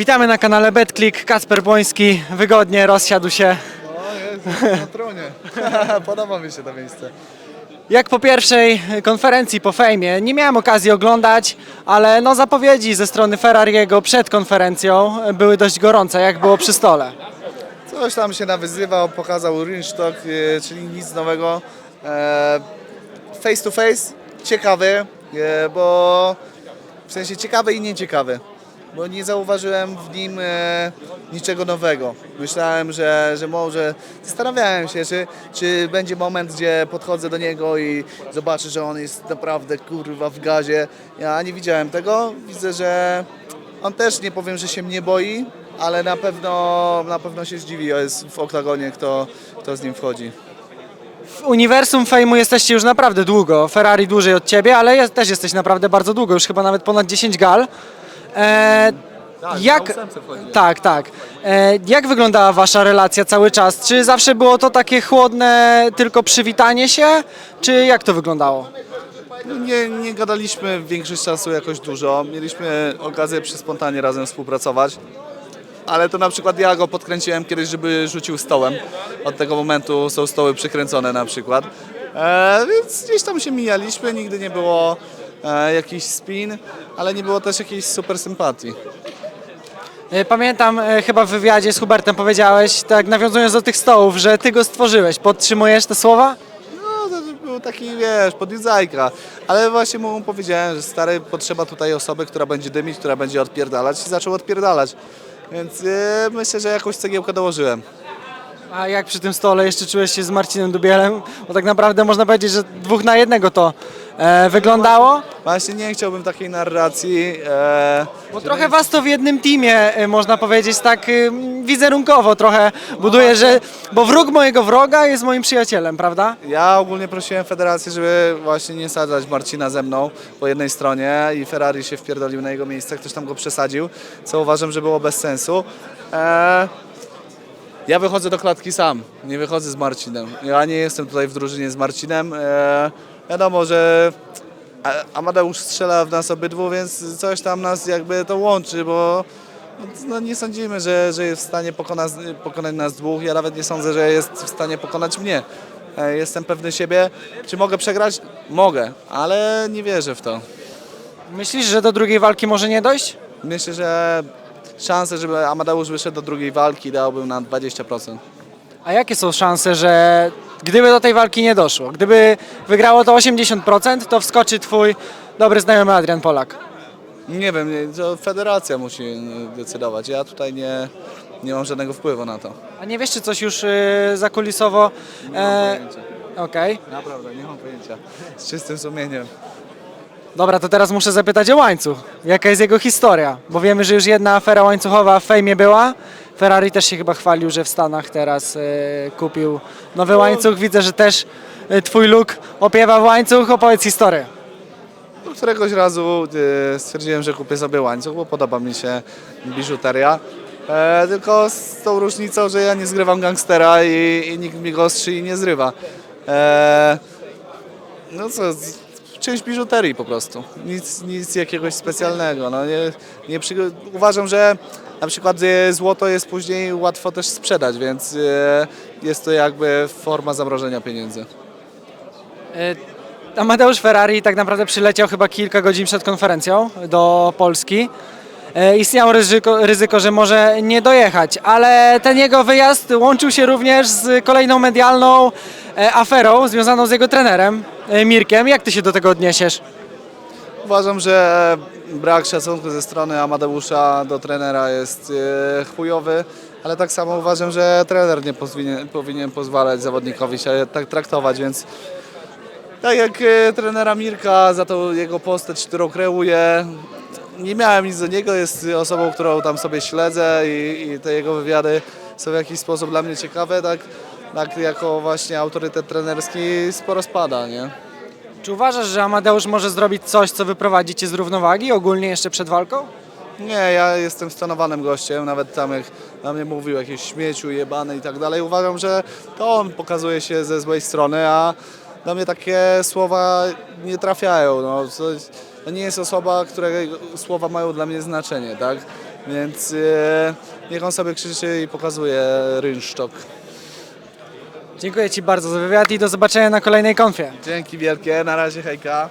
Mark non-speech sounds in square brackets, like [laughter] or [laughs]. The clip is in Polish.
Witamy na kanale BetClick. Kacper Błoński wygodnie rozsiadł się. O Jezu, na tronie. [laughs] Podoba mi się to miejsce. Jak po pierwszej konferencji po fejmie, nie miałem okazji oglądać, ale no zapowiedzi ze strony Ferrariego przed konferencją były dość gorące, jak było przy stole. Coś tam się nawyzywał, pokazał Rinstock, e, czyli nic nowego. E, Face to face, ciekawy, e, bo w sensie ciekawy i nieciekawy. Bo nie zauważyłem w nim e, niczego nowego. Myślałem, że, że może. Zastanawiałem się, czy, czy będzie moment, gdzie podchodzę do niego i zobaczę, że on jest naprawdę kurwa w gazie. Ja nie widziałem tego. Widzę, że on też nie powiem, że się mnie boi, ale na pewno, na pewno się zdziwi jest w oktagonie, kto, kto z nim wchodzi. W uniwersum fejmu jesteście już naprawdę długo. Ferrari dłużej od ciebie, ale jest, też jesteś naprawdę bardzo długo, już chyba nawet ponad 10 gal. E, jak, tak, tak. E, jak wyglądała wasza relacja cały czas? Czy zawsze było to takie chłodne, tylko przywitanie się? Czy jak to wyglądało? Nie, nie gadaliśmy większość czasu jakoś dużo. Mieliśmy okazję przy spontanie razem współpracować. Ale to na przykład ja go podkręciłem kiedyś, żeby rzucił stołem. Od tego momentu są stoły przykręcone na przykład. E, więc gdzieś tam się mijaliśmy, nigdy nie było jakiś spin, ale nie było też jakiejś super sympatii. E, Pamiętam e, chyba w wywiadzie z Hubertem powiedziałeś, tak nawiązując do tych stołów, że ty go stworzyłeś. Podtrzymujesz te słowa? No, to był taki, wiesz, podjudzajka. Ale właśnie mu powiedziałem, że stary, potrzeba tutaj osoby, która będzie dymić, która będzie odpierdalać i zaczął odpierdalać. Więc e, myślę, że jakąś cegiełkę dołożyłem. A jak przy tym stole jeszcze czułeś się z Marcinem Dubielem? Bo tak naprawdę można powiedzieć, że dwóch na jednego to e, wyglądało. Właśnie nie chciałbym takiej narracji. E, Bo trochę was to w jednym teamie, e, można powiedzieć, tak e, wizerunkowo trochę buduje, że... Bo wróg mojego wroga jest moim przyjacielem, prawda? Ja ogólnie prosiłem federację, żeby właśnie nie sadzać Marcina ze mną po jednej stronie i Ferrari się wpierdolił na jego miejsce, ktoś tam go przesadził, co uważam, że było bez sensu. E, ja wychodzę do klatki sam, nie wychodzę z Marcinem. Ja nie jestem tutaj w drużynie z Marcinem. E, wiadomo, że Amadeusz strzela w nas obydwu, więc coś tam nas jakby to łączy, bo no nie sądzimy, że, że jest w stanie pokonać, pokonać nas dwóch. Ja nawet nie sądzę, że jest w stanie pokonać mnie. E, Jestem pewny siebie. Czy mogę przegrać? Mogę, ale nie wierzę w to. Myślisz, że do drugiej walki może nie dojść? Myślę, że szanse, żeby Amadeusz wyszedł do drugiej walki dałbym na 20%. A jakie są szanse, że gdyby do tej walki nie doszło, gdyby wygrało to 80%, to wskoczy twój dobry znajomy Adrian Polak? Nie wiem, nie, to federacja musi e, decydować. Ja tutaj nie, nie mam żadnego wpływu na to. A nie wiesz, czy coś już y, zakulisowo... E, Okej. Naprawdę, nie mam pojęcia. Z czystym sumieniem. Dobra, to teraz muszę zapytać o łańcuch. Jaka jest jego historia? Bo wiemy, że już jedna afera łańcuchowa w fejmie była. Ferrari też się chyba chwalił, że w Stanach teraz e, kupił nowy łańcuch. Widzę, że też e, twój look opiewa w łańcuch. Opowiedz historię. Któregoś razu e, stwierdziłem, że kupię sobie łańcuch, bo podoba mi się biżuteria. E, tylko z tą różnicą, że ja nie zgrywam gangstera i, i nikt mi go z szyi nie zrywa. E, no co, część biżuterii po prostu. Nic, nic jakiegoś specjalnego. No nie, nie. Uważam, że na przykład e, złoto jest później łatwo też sprzedać, więc e, jest to jakby forma zamrożenia pieniędzy. E, Amadeusz Ferrari tak naprawdę przyleciał chyba kilka godzin przed konferencją do Polski. Istniało ryzyko, ryzyko, że może nie dojechać, ale ten jego wyjazd łączył się również z kolejną medialną aferą związaną z jego trenerem Mirkiem. Jak ty się do tego odniesiesz? Uważam, że brak szacunku ze strony Amadeusza do trenera jest e, chujowy, ale tak samo uważam, że trener nie powinien, powinien pozwalać zawodnikowi się tak traktować, więc tak jak e, trenera Mirka za tą jego postać, którą kreuję, nie miałem nic do niego, jest osobą, którą tam sobie śledzę i, i te jego wywiady są w jakiś sposób dla mnie ciekawe, tak, tak jako właśnie autorytet trenerski sporo spada, nie? Czy uważasz, że Amadeusz może zrobić coś, co wyprowadzi cię z równowagi ogólnie jeszcze przed walką? Nie, ja jestem stanowanym gościem, nawet tam jak na mnie mówił jakieś śmieciu, jebany i tak dalej, uważam, że to on pokazuje się ze złej strony, a do mnie takie słowa nie trafiają. No, to, to nie jest osoba, której słowa mają dla mnie znaczenie, tak? Więc e, niech on sobie krzyczy i pokazuje rynsztok. Dziękuję Ci bardzo za wywiad i do zobaczenia na kolejnej konfie. Dzięki wielkie, na razie hejka.